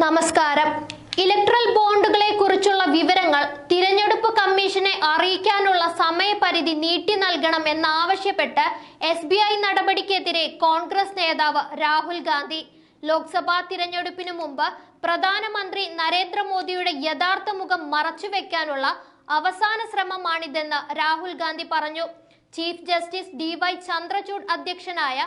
നമസ്കാരം. ഇലക്ട്രൽ ബോണ്ടുകളെ കുറിച്ചുള്ള വിവരങ്ങൾ തിരഞ്ഞെടുപ്പ് കമ്മീഷനെ അറിയിക്കാനുള്ള സമയപരിധി നീട്ടി നൽകണം എന്നാവശ്യപ്പെട്ട് എസ് ബി ഐ നടപടിക്കെതിരെ കോൺഗ്രസ് നേതാവ് രാഹുൽ ഗാന്ധി. ലോക്സഭാ തിരഞ്ഞെടുപ്പിന് മുമ്പ് പ്രധാനമന്ത്രി നരേന്ദ്രമോദിയുടെ യഥാർത്ഥ മുഖം മറച്ചുവെക്കാനുള്ള അവസാന ശ്രമമാണിതെന്ന് രാഹുൽ ഗാന്ധി പറഞ്ഞു. Chief justice D Y Chandrachud അധ്യക്ഷനായ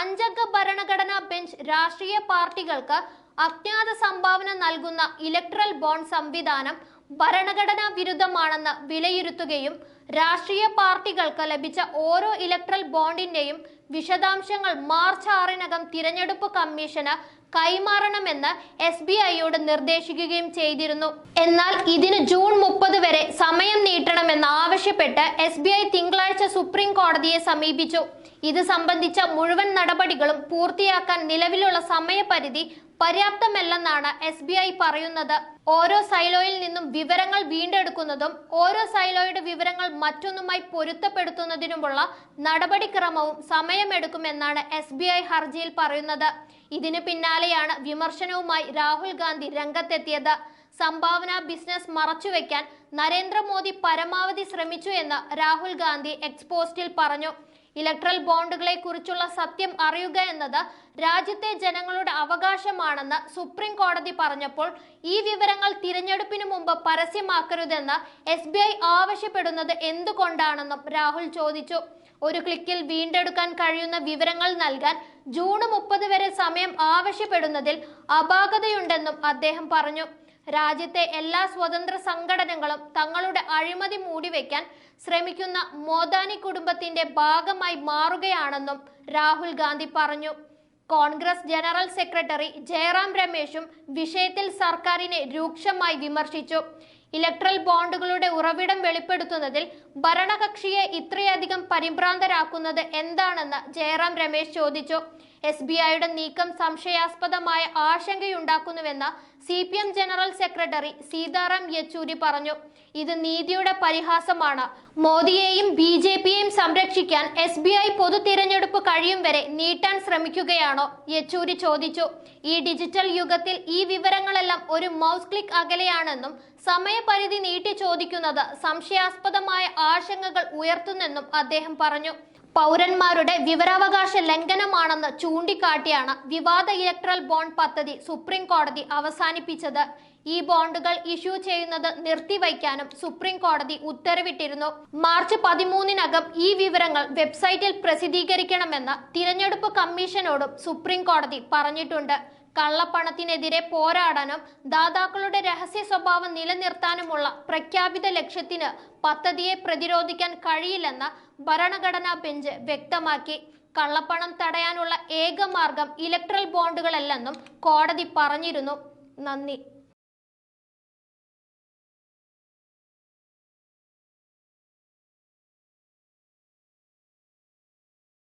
അഞ്ചംഗ ഭരണഘടനാ ബെഞ്ച് രാഷ്ട്രീയ പാർട്ടികൾക്ക് അജ്ഞാത സംഭാവന നൽകുന്ന ഇലക്ട്രൽ ബോണ്ട് സംവിധാനം ഭരണഘടനാ വിരുദ്ധമാണെന്ന് വിലയിരുത്തുകയും രാഷ്ട്രീയ പാർട്ടികൾക്ക് ലഭിച്ച ഓരോ ഇലക്ട്രൽ ബോണ്ടിന്റെയും വിശദാംശങ്ങൾ മാർച്ച് ആറിനകം തിരഞ്ഞെടുപ്പ് കമ്മീഷന് കൈമാറണമെന്ന് എസ് ബി ഐയോട് നിർദ്ദേശിക്കുകയും ചെയ്തിരുന്നു. എന്നാൽ ഇതിന് ജൂൺ മുപ്പത് വരെ സമയം നീട്ടണമെന്ന് ആവശ്യപ്പെട്ട് എസ് ബി ഐ തിങ്കളാഴ്ച സുപ്രീം കോടതിയെ സമീപിച്ചു. ഇത് സംബന്ധിച്ച മുഴുവൻ നടപടികളും പൂർത്തിയാക്കാൻ നിലവിലുള്ള സമയപരിധി പര്യാപ്തമല്ലെന്നാണ് എസ് ബി ഐ പറയുന്നത്. ഓരോ സൈലോയിൽ നിന്നും വിവരങ്ങൾ വീണ്ടെടുക്കുന്നതും ഓരോ സൈലോയുടെ വിവരങ്ങൾ മറ്റൊന്നുമായി പൊരുത്തപ്പെടുത്തുന്നതിനുമുള്ള നടപടിക്രമവും സമയമെടുക്കുമെന്നാണ് എസ് ബി ഐ ഹർജിയിൽ പറയുന്നത്. ഇതിന് പിന്നാലെയാണ് വിമർശനവുമായി രാഹുൽ ഗാന്ധി രംഗത്തെത്തിയത്. സംഭാവന ബിസിനസ് മറച്ചുവെക്കാൻ നരേന്ദ്രമോദി പരമാവധി ശ്രമിച്ചു എന്ന് രാഹുൽ ഗാന്ധി എക്സ്പോസ്റ്റിൽ പറഞ്ഞു. ഇലക്ട്രൽ ബോണ്ടുകളെ കുറിച്ചുള്ള സത്യം അറിയുക എന്നത് രാജ്യത്തെ ജനങ്ങളുടെ അവകാശമാണെന്ന് സുപ്രീം കോടതി പറഞ്ഞപ്പോൾ ഈ വിവരങ്ങൾ തിരഞ്ഞെടുപ്പിന് മുമ്പ് പരസ്യമാക്കരുതെന്ന് എസ് ബി ഐ ആവശ്യപ്പെടുന്നത് എന്തുകൊണ്ടാണെന്നും രാഹുൽ ചോദിച്ചു. ഒരു ക്ലിക്കിൽ വീണ്ടെടുക്കാൻ കഴിയുന്ന വിവരങ്ങൾ നൽകാൻ ജൂൺ മുപ്പത് വരെ സമയം ആവശ്യപ്പെടുന്നതിൽ അപാകതയുണ്ടെന്നും അദ്ദേഹം പറഞ്ഞു. രാജ്യത്തെ എല്ലാ സ്വതന്ത്ര സംഘടനകളും തങ്ങളുടെ അഴിമതി മൂടിവെക്കാൻ ശ്രമിക്കുന്ന മോദാനി കുടുംബത്തിന്റെ ഭാഗമായി മാറുകയാണെന്നും രാഹുൽ ഗാന്ധി പറഞ്ഞു. കോൺഗ്രസ് ജനറൽ സെക്രട്ടറി ജയറാം രമേശും വിഷയത്തിൽ സർക്കാരിനെ രൂക്ഷമായി വിമർശിച്ചു. ഇലക്ട്രൽ ബോണ്ടുകളുടെ ഉറവിടം വെളിപ്പെടുത്തുന്നതിൽ ഭരണകക്ഷിയെ ഇത്രയധികം പരിഭ്രാന്തരാക്കുന്നത് എന്താണെന്ന് ജയറാം രമേശ് ചോദിച്ചു. എസ് ബി ഐയുടെ നീക്കം സംശയാസ്പദമായ ആശങ്കയുണ്ടാക്കുന്നുവെന്ന് C P M general secretary Sitaram Yechury പറഞ്ഞു. ഇത് നീതിയുടെ പരിഹാസമാണ്. മോദിയെയും ബി ജെ പിയെയും സംരക്ഷിക്കാൻ എസ് ബി ഐ പൊതു തിരഞ്ഞെടുപ്പ് കഴിയും വരെ നീട്ടാൻ ശ്രമിക്കുകയാണോ? യെച്ചൂരി ചോദിച്ചു. ഈ ഡിജിറ്റൽ യുഗത്തിൽ ഈ വിവരങ്ങളെല്ലാം ഒരു മൗസ് ക്ലിക്ക് അകലെയാണെന്നും സമയപരിധി നീട്ടി ചോദിക്കുന്നത് സംശയാസ്പദമായ ആശങ്കകൾ ഉയർത്തുന്നെന്നും അദ്ദേഹം പറഞ്ഞു. പൗരന്മാരുടെ വിവരാവകാശ ലംഘനമാണെന്ന് ചൂണ്ടിക്കാട്ടിയാണ് വിവാദ ഇലക്ട്രൽ ബോണ്ട് പദ്ധതി സുപ്രീം കോടതി അവസാനിപ്പിച്ചത്. ഈ ബോണ്ടുകൾ ഇഷ്യൂ ചെയ്യുന്നത് നിർത്തിവയ്ക്കാനും സുപ്രീം കോടതി ഉത്തരവിട്ടിരുന്നു. മാർച്ച് പതിമൂന്നിനകം ഈ വിവരങ്ങൾ വെബ്സൈറ്റിൽ പ്രസിദ്ധീകരിക്കണമെന്ന് തിരഞ്ഞെടുപ്പ് കമ്മീഷനോടും സുപ്രീം കോടതി പറഞ്ഞിട്ടുണ്ട്. കള്ളപ്പണത്തിനെതിരെ പോരാടാനും ദാതാക്കളുടെ രഹസ്യ സ്വഭാവം നിലനിർത്താനുമുള്ള പ്രഖ്യാപിത ലക്ഷ്യത്തിന് പദ്ധതിയെ പ്രതിരോധിക്കാൻ കഴിയില്ലെന്ന് ഭരണഘടനാ ബെഞ്ച് വ്യക്തമാക്കി. കള്ളപ്പണം തടയാനുള്ള ഏക മാർഗം ഇലക്ട്രൽ ബോണ്ടുകളല്ലെന്നും കോടതി പറഞ്ഞിരുന്നു. നന്ദി.